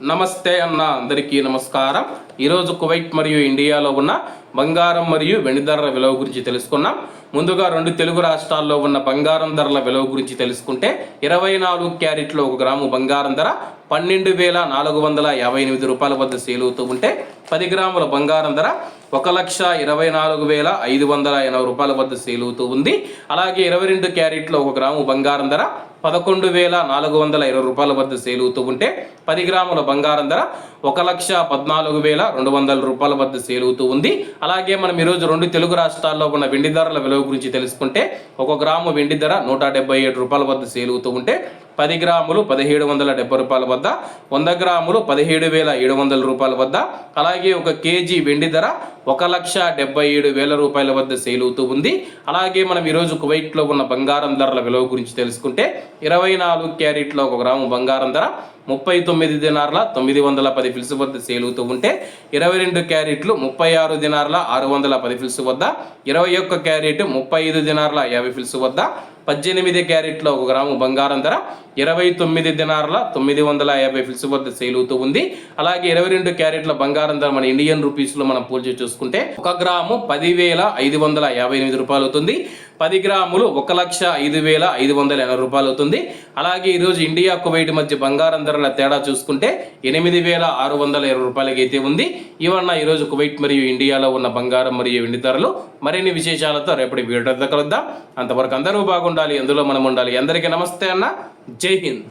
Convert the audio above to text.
నమస్తే అన్న అందరికీ నమస్కారం. ఈరోజు కువైట్ మరియు ఇండియాలో ఉన్న బంగారం మరియు వెండి ధరల విలువ గురించి తెలుసుకున్నాం. ముందుగా రెండు తెలుగు రాష్ట్రాల్లో ఉన్న బంగారం ధరల విలువ గురించి తెలుసుకుంటే ఇరవై నాలుగు క్యారెట్లో ఒక గ్రాము బంగారం ధర పన్నెండు వేల నాలుగు వందల యాభై ఎనిమిది రూపాయల వద్ద సేల్ అవుతూ ఉంటే పది గ్రాముల బంగారం ధర ఒక లక్ష ఇరవై నాలుగు వేల ఐదు వందల ఎనభై రూపాయల వద్ద సేల్ అవుతూ ఉంది. అలాగే ఇరవై రెండు క్యారెట్లో ఒక గ్రాము బంగారం ధర పదకొండు వేల నాలుగు వందల ఇరవై రూపాయల వద్ద సేల్ అవుతూ ఉంటే పది గ్రాముల బంగారం ధర ఒక లక్ష పద్నాలుగు వేల రెండు వందల రూపాయల వద్ద సేల్ అవుతూ ఉంది. అలాగే మనం ఈరోజు రెండు తెలుగు రాష్ట్రాల్లో ఉన్న వెండి ధరల విలువ గురించి తెలుసుకుంటే ఒక గ్రాము వెండి ధర నూట డెబ్బై ఏడు రూపాయల వద్ద సేల్ అవుతూ ఉంటే పది గ్రాములు పదిహేడు వందల డెబ్బై రూపాయల వద్ద వంద గ్రాములు పదిహేడు వేల ఏడు వందల రూపాయల వద్ద అలాగే ఒక కేజీ వెండి ధర ఒక లక్ష డెబ్బై ఏడు వేల రూపాయల వద్ద సేల్ అవుతూ ఉంది. అలాగే మనం ఈరోజు కువైట్లో ఉన్న బంగారం ధరల విలువ గురించి తెలుసుకుంటే ఇరవై నాలుగు క్యారెట్లో ఒక గ్రాము బంగారం ధర ముప్పై తొమ్మిది దినార్ల తొమ్మిది వందల పది ఫిల్స్ వద్ద సేల్ అవుతూ ఉంటే ఇరవై రెండు క్యారెట్లు ముప్పై ఆరు దినార్ల ఆరు వందల పది ఫిల్స్ వద్ద ఇరవై ఒక్క క్యారెట్ ముప్పై ఐదు దినార్ల యాభై ఫిల్స్ వద్ద పద్దెనిమిది క్యారెట్లో ఒక గ్రాము బంగారం ధర ఇరవై తొమ్మిది దినార్ల తొమ్మిది వందల యాభై ఫిల్స్ వద్ద సేల్ అవుతూ ఉంది. అలాగే ఇరవై రెండు క్యారెట్ల బంగారం ధర మన ఇండియన్ రూపీస్లో మనం పోల్చి చూసుకుంటే ఒక గ్రాము పదివేల ఐదు వందల యాభై ఎనిమిది రూపాయలు అవుతుంది పది గ్రాములు ఒక లక్ష ఐదు వేల ఐదు వందల ఎనభై రూపాయలు అవుతుంది. అలాగే ఈరోజు ఇండియా కువైట్ మధ్య బంగారం ధరల తేడా చూసుకుంటే ఎనిమిది వేల ఆరు వందల ఇరవై రూపాయలకి అయితే ఉంది. ఇవన్న ఈరోజు కువైట్ మరియు ఇండియాలో ఉన్న బంగారం మరియు వెండి ధరలు మరిన్ని విశేషాలతో రేపటి వీడియో కలుద్దాం. అంతవరకు అందరూ బాగుండాలి అందులో మనం ఉండాలి. అందరికీ నమస్తే అన్న. జై హింద్.